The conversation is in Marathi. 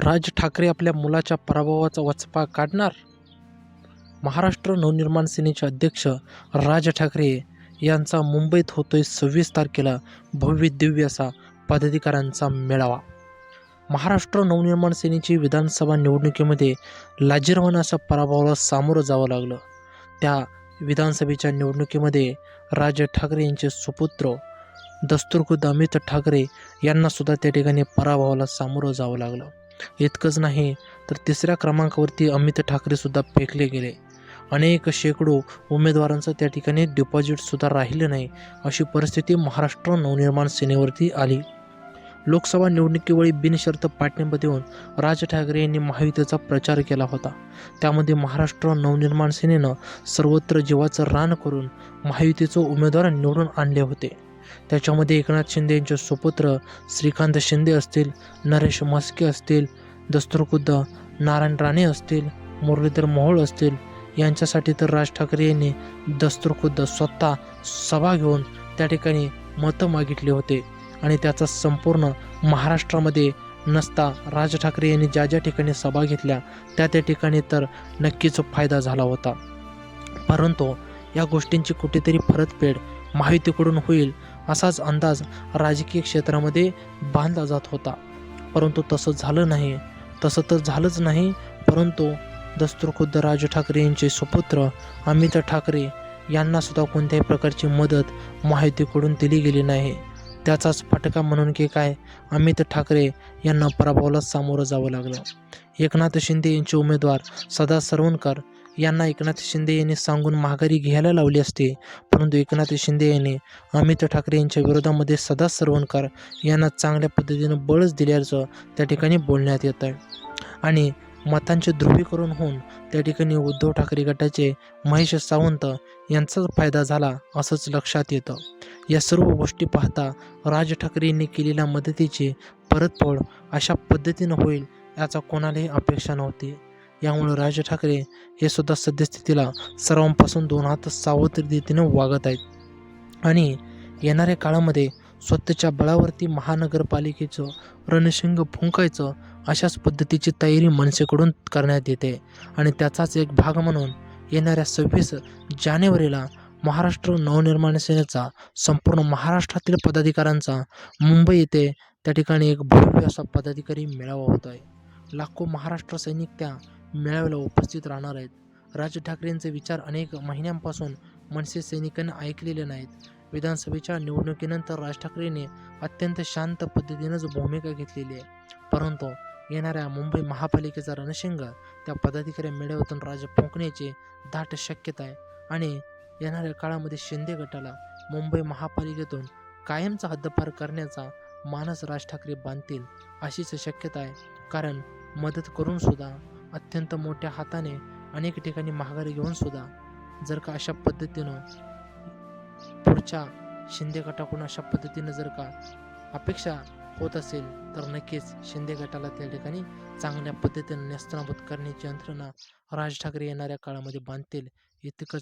राज ठाकरे आपल्या मुलाच्या पराभवाचा वचपा काढणार? महाराष्ट्र नवनिर्माण सेनेचे अध्यक्ष राज ठाकरे यांचा मुंबईत होतोय सव्वीस तारखेला भव्य दिव्य असा पदाधिकाऱ्यांचा मेळावा. महाराष्ट्र नवनिर्माण सेनेची विधानसभा निवडणुकीमध्ये लाजिरवाणा अशा पराभवाला सामोरं जावं लागलं. त्या विधानसभेच्या निवडणुकीमध्ये राज ठाकरे यांचे सुपुत्र दस्तुरखुद अमित ठाकरे यांनासुद्धा त्या ठिकाणी पराभवाला सामोरं जावं लागलं. इतकंच नाही तर तिसऱ्या क्रमांकावरती अमित ठाकरेसुद्धा फेकले गेले. अनेक शेकडो उमेदवारांचं त्या ठिकाणी डिपॉझिटसुद्धा राहिलं नाही अशी परिस्थिती महाराष्ट्र नवनिर्माण सेनेवरती आली. लोकसभा निवडणुकीवेळी बिनशर्त पाटण्यामध्ये देऊन राज ठाकरे यांनी महायुतीचा प्रचार केला होता. त्यामध्ये महाराष्ट्र नवनिर्माण सेनेनं सर्वत्र जीवाचं रान करून महायुतीचं उमेदवार निवडून आणले होते. त्याच्यामध्ये एकनाथ शिंदे यांचे सुपुत्र श्रीकांत शिंदे असतील नरेश म्हस्के असतील दस्तुरखुद्द नारायण राणे असतील मुरलीधर मोहोळ असतील यांच्यासाठी तर राज ठाकरे यांनी दस्तुरखुद्द स्वतः सभा घेऊन त्या ठिकाणी मतं मागितले होते. आणि त्याचा संपूर्ण महाराष्ट्रामध्ये नसता राज ठाकरे यांनी ज्या ज्या ठिकाणी सभा घेतल्या त्या त्या ठिकाणी तर नक्कीच फायदा झाला होता. परंतु या गोष्टींची कुठेतरी परतफेड महायुतीकडून होईल असाच अंदाज राजकीय क्षेत्रामध्ये बांधला जात होता. परंतु तसं झालं नाही. तसं तर झालंच नाही परंतु दस्तुरखुद्द राज ठाकरे यांचे सुपुत्र अमित ठाकरे यांनासुद्धा कोणत्याही प्रकारची मदत माहितीकडून दिली गेली नाही. त्याचाच फटका म्हणून की काय अमित ठाकरे यांना पराभवाला सामोरं जावं लागलं. एकनाथ शिंदे यांचे उमेदवार सदा सरवणकर यांना एकनाथ शिंदे यांनी सांगून माघारी घ्यायला लावली असते. परंतु एकनाथ शिंदे यांनी अमित ठाकरे यांच्या विरोधामध्ये सदा सरवणकर यांना चांगल्या पद्धतीनं बळच दिल्याचं त्या ठिकाणी बोलण्यात येत आहे. आणि मतांचे ध्रुवीकरण होऊन त्या ठिकाणी उद्धव ठाकरे गटाचे महेश सावंत यांचाच फायदा झाला असंच लक्षात येतं. या सर्व गोष्टी पाहता राज ठाकरे यांनी केलेल्या मदतीची परतफोड अशा पद्धतीनं होईल याचा कोणालाही अपेक्षा नव्हती. यामुळे राज ठाकरे हे सुद्धा सद्यस्थितीला सर्वांपासून दोन हात सावधरीतीनं वागत आहेत. आणि येणाऱ्या काळामध्ये स्वतःच्या बळावरती महानगरपालिकेचं रणशिंग फुंकायचं अशाच पद्धतीची तयारी मनसेकडून करण्यात येते. आणि त्याचाच एक भाग म्हणून येणाऱ्या सव्वीस जानेवारीला महाराष्ट्र नवनिर्माण सेनेचा संपूर्ण महाराष्ट्रातील पदाधिकाऱ्यांचा मुंबई येथे त्या ठिकाणी एक भव्य असा पदाधिकारी मेळावा होत आहे लाखो महाराष्ट्र सैनिक त्या मेळाव्याला उपस्थित राहणार आहेत. राज ठाकरेंचे विचार अनेक महिन्यांपासून मनसे सैनिकांनी ऐकलेले नाहीत. विधानसभेच्या निवडणुकीनंतर राज ठाकरेंनी अत्यंत शांत पद्धतीनंच भूमिका घेतलेली आहे परंतु येणाऱ्या मुंबई महापालिकेचा रणशिंग त्या पदाधिकारी मेळाव्यातून राज फुंकण्याची दाट शक्यता आहे आणि येणाऱ्या काळामध्ये शिंदे गटाला मुंबई महापालिकेतून कायमचा हद्दपार करण्याचा मानस राज ठाकरे बांधतील अशीच शक्यता आहे. कारण मदत करूनसुद्धा अत्यंत मोठ्या हाताने अनेक ठिकाणी माघारी घेऊन सुद्धा जर का अशा पद्धतीनं पुढच्या शिंदे गटाकडून अशा पद्धतीनं जर का अपेक्षा होत असेल तर नक्कीच शिंदे गटाला त्या ठिकाणी चांगल्या पद्धतीने नेस्तनाबूत करण्याची यंत्रणा राज ठाकरे येणाऱ्या काळामध्ये बांधतील. इतकंच